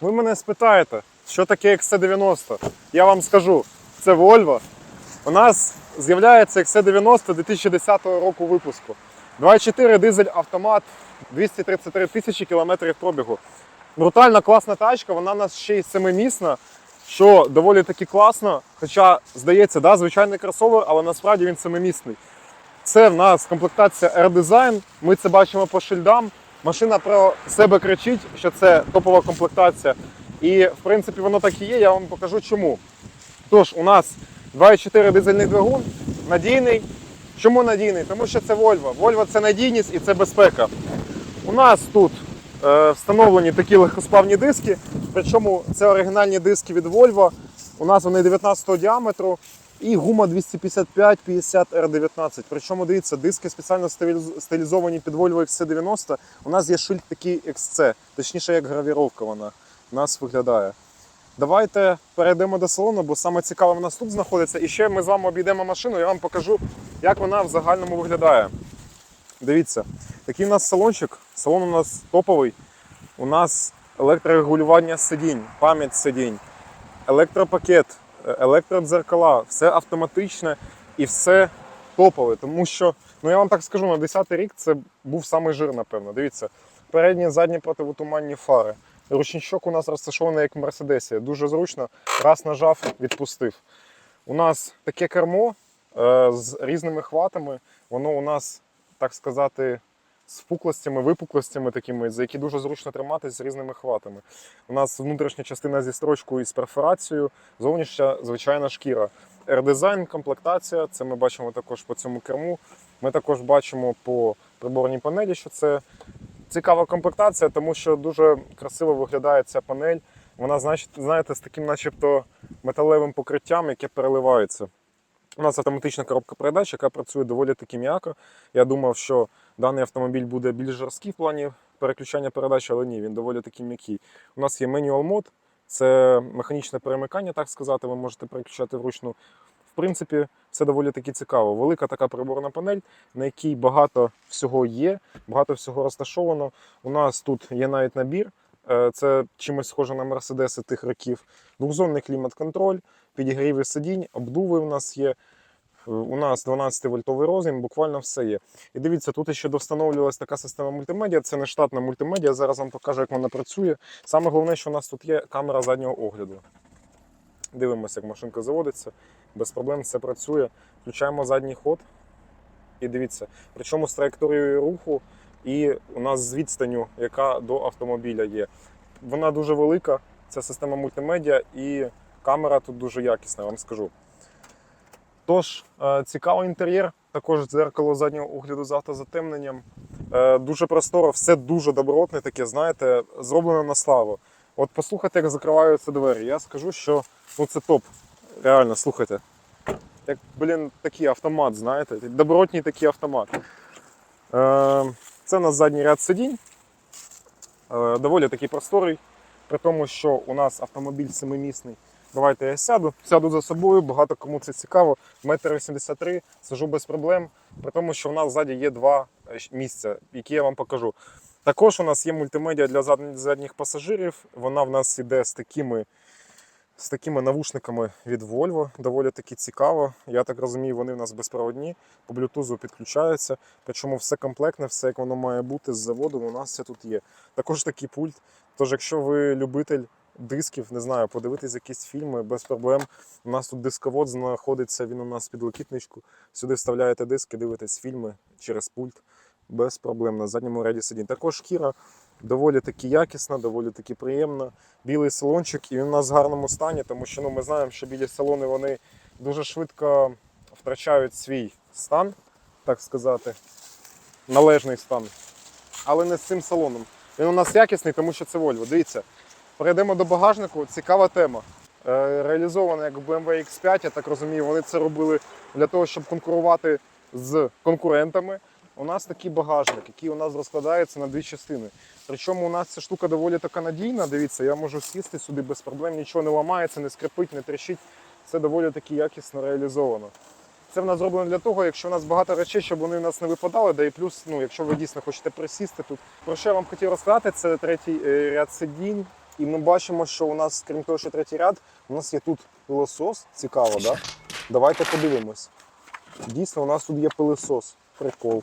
Ви мене спитаєте, що таке XC90? Я вам скажу, це Volvo. У нас з'являється XC90 2010 року випуску. 2.4 дизель автомат, 233 тисячі кілометрів пробігу. Брутальна класна тачка, вона у нас ще й семимісна, що доволі таки класно. Хоча, здається, да, звичайний кросовер, але насправді він семимісний. Це в нас комплектація R-Design. Ми це бачимо по шильдам. Машина про себе кричить, що це топова комплектація. І в принципі воно так і є. Я вам покажу чому. Тож, у нас 2,4 дизельний двигун, надійний. Чому надійний? Тому що це Volvo. Volvo це надійність і це безпека. У нас тут е, встановлені такі легкосплавні диски, причому це оригінальні диски від Volvo. У нас вони 19 діаметру і гума 255 50 R19. Причому дивіться, диски спеціально стилізовані під Volvo XC90. У нас є шильд такий XC, точніше як гравіровка вона у нас виглядає. Давайте перейдемо до салону, бо саме цікаве в нас тут знаходиться. І ще ми з вами обійдемо машину, я вам покажу, як вона в загальному виглядає. Дивіться, такий у нас салончик. Салон у нас топовий. У нас електрорегулювання сидінь, пам'ять сидінь, електропакет, електродзеркала, все автоматичне і все топове. Тому що, ну я вам так скажу, на 10-й рік це був самий жир, напевно. Дивіться, передні, задні противотуманні фари. Ручничок у нас розташований як в Мерседесі. Дуже зручно. Раз нажав, відпустив. У нас таке кермо е, з різними хватами. Воно у нас, так сказати, з впуклостями, випуклостями такими, за які дуже зручно триматись з різними хватами. У нас внутрішня частина зі строчкою і з перфорацією, зовнішня звичайна шкіра. R-дизайн, комплектація, це ми бачимо також по цьому керму. Ми також бачимо по приборній панелі, що це цікава комплектація, тому що дуже красиво виглядає ця панель. Вона, знаєте, з таким начебто металевим покриттям, яке переливається. У нас автоматична коробка передач, яка працює доволі таки м'яко. Я думав, що даний автомобіль буде більш жорсткий в плані переключання передач, але ні, він доволі таки м'який. У нас є Manual мод, це механічне перемикання, так сказати, ви можете переключати вручну. В принципі, все доволі таки цікаво. Велика така приборна панель, на якій багато всього є, багато всього розташовано. У нас тут є навіть набір. е, Це чимось схоже на мерседеси тих років. Двохзонний клімат-контроль, підігріви сидінь, обдуви у нас є. Е, У нас 12-вольтовий розмір, буквально все є. І дивіться, тут ще довстановлювалася така система мультимедіа. Це не штатна мультимедіа. Зараз вам покажу, як вона працює. Саме головне, що у нас тут є камера заднього огляду. Дивимося, як машинка заводиться. Без проблем все працює. Включаємо задній ход. І дивіться, причому з траєкторією руху і у нас з відстанню, яка до автомобіля є. Вона дуже велика, це система мультимедіа, і камера тут дуже якісна, я вам скажу. Тож, е, цікавий інтер'єр, також дзеркало заднього огляду з автозатемненням. Е, Дуже просторо, все дуже добротне, таке, знаєте, зроблено на славу. От послухайте, як закриваються двері. Я скажу, що ну, це топ. Реально, слухайте. Як, блін, такий автомат, знаєте, добротній такий автомат. Е, Це у нас задній ряд сидінь. Доволі такий просторий, при тому, що у нас автомобіль семимісний. Давайте я сяду, сяду за собою, багато кому це цікаво. Метр 83, сижу без проблем, при тому, що в нас ззаді є два е, місця, які я вам покажу. Також у нас є мультимедіа для задніх пасажирів. Вона в нас іде з такими, з такими навушниками від Volvo. Доволі таки цікаво. Я так розумію, вони в нас безпроводні, по Bluetooth підключаються. Причому все комплектне, все як воно має бути з заводу, у нас все тут є. Також такий пульт. Тож, якщо ви любитель дисків, не знаю, подивитись якісь фільми без проблем. У нас тут дисковод знаходиться, він у нас під локітничку. Сюди вставляєте диски, дивитесь фільми через пульт без проблем на задньому ряді сидінь. Також шкіра доволі таки якісна, доволі таки приємна. Білий салончик, і він у нас в гарному стані, тому що ну, ми знаємо, що білі салони вони дуже швидко втрачають свій стан, так сказати, належний стан. Але не з цим салоном. Він у нас якісний, тому що це Volvo. Дивіться, перейдемо до багажнику. Цікава тема. Е, Реалізована як BMW X5, я так розумію, вони це робили для того, щоб конкурувати з конкурентами. У нас такий багажник, який у нас розкладається на дві частини. Причому у нас ця штука доволі така надійна. Дивіться, я можу сісти сюди без проблем, нічого не ламається, не скрипить, не тріщить. Це доволі таки якісно реалізовано. Це в нас зроблено для того, якщо у нас багато речей, щоб вони в нас не випадали, да і плюс, ну, якщо ви дійсно хочете присісти тут. Про що я вам хотів розказати, це третій е, ряд сидінь. І ми бачимо, що у нас, крім того, що третій ряд, у нас є тут пилосос. Цікаво, да? Давайте подивимось. Дійсно, у нас тут є пилосос. Прикол.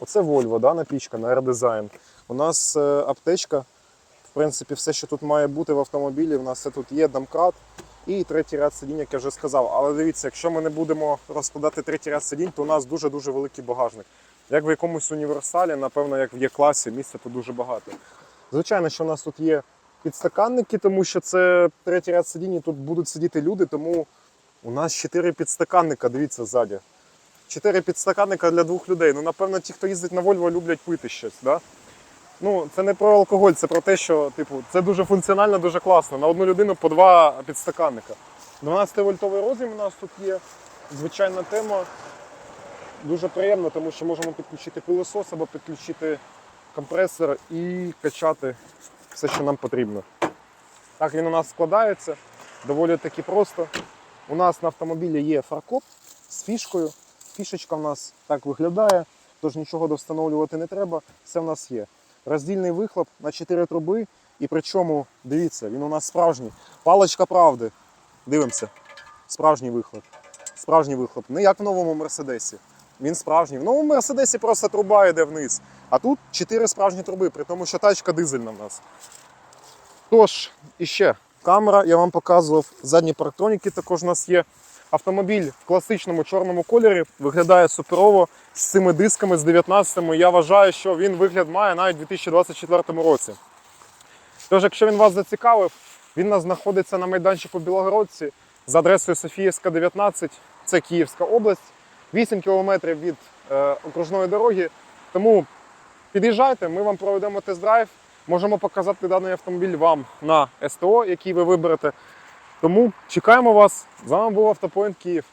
Оце Volvo, да, напічка на R-Design. У нас е, аптечка. В принципі, все, що тут має бути в автомобілі, у нас все тут є домкрат і третій ряд сидінь, як я вже сказав. Але дивіться, якщо ми не будемо розкладати третій ряд сидінь, то у нас дуже-дуже великий багажник. Як в якомусь універсалі, напевно, як в Є-класі, місця тут дуже багато. Звичайно, що у нас тут є підстаканники, тому що це третій ряд сидінь, і тут будуть сидіти люди, тому у нас чотири підстаканника, дивіться ззаді. Чотири підстаканника для двох людей. Ну, напевно, ті, хто їздить на Volvo, люблять пити щось. Да? Ну, це не про алкоголь, це про те, що типу, це дуже функціонально, дуже класно. На одну людину по два підстаканника. 12-вольтовий роз'єм у нас тут є. Звичайна тема. Дуже приємно, тому що можемо підключити пилосос або підключити компресор і качати все, що нам потрібно. Так він у нас складається доволі таки просто. У нас на автомобілі є фаркоп з фішкою. Фішечка в нас так виглядає, тож нічого довстановлювати не треба. Все в нас є. Роздільний вихлоп на 4 труби. І причому, дивіться, він у нас справжній. Паличка правди. Дивимося. Справжній вихлоп. Справжній вихлоп. Не як в новому Мерседесі. Він справжній. В новому Мерседесі просто труба йде вниз. А тут 4 справжні труби, при тому, що тачка дизельна в нас. Тож, іще камера, я вам показував. Задні парктроніки також у нас є. Автомобіль в класичному чорному кольорі виглядає суперово з цими дисками з 19-му. Я вважаю, що він вигляд має навіть у 2024 році. Тож, якщо він вас зацікавив, він у нас знаходиться на майданчику Білогородці за адресою Софіївська, 19, це Київська область, 8 кілометрів від е, окружної дороги. Тому під'їжджайте, ми вам проведемо тест-драйв. Можемо показати даний автомобіль вам на СТО, який ви виберете. Тому чекаємо вас. З вами був Автопоінт Київ.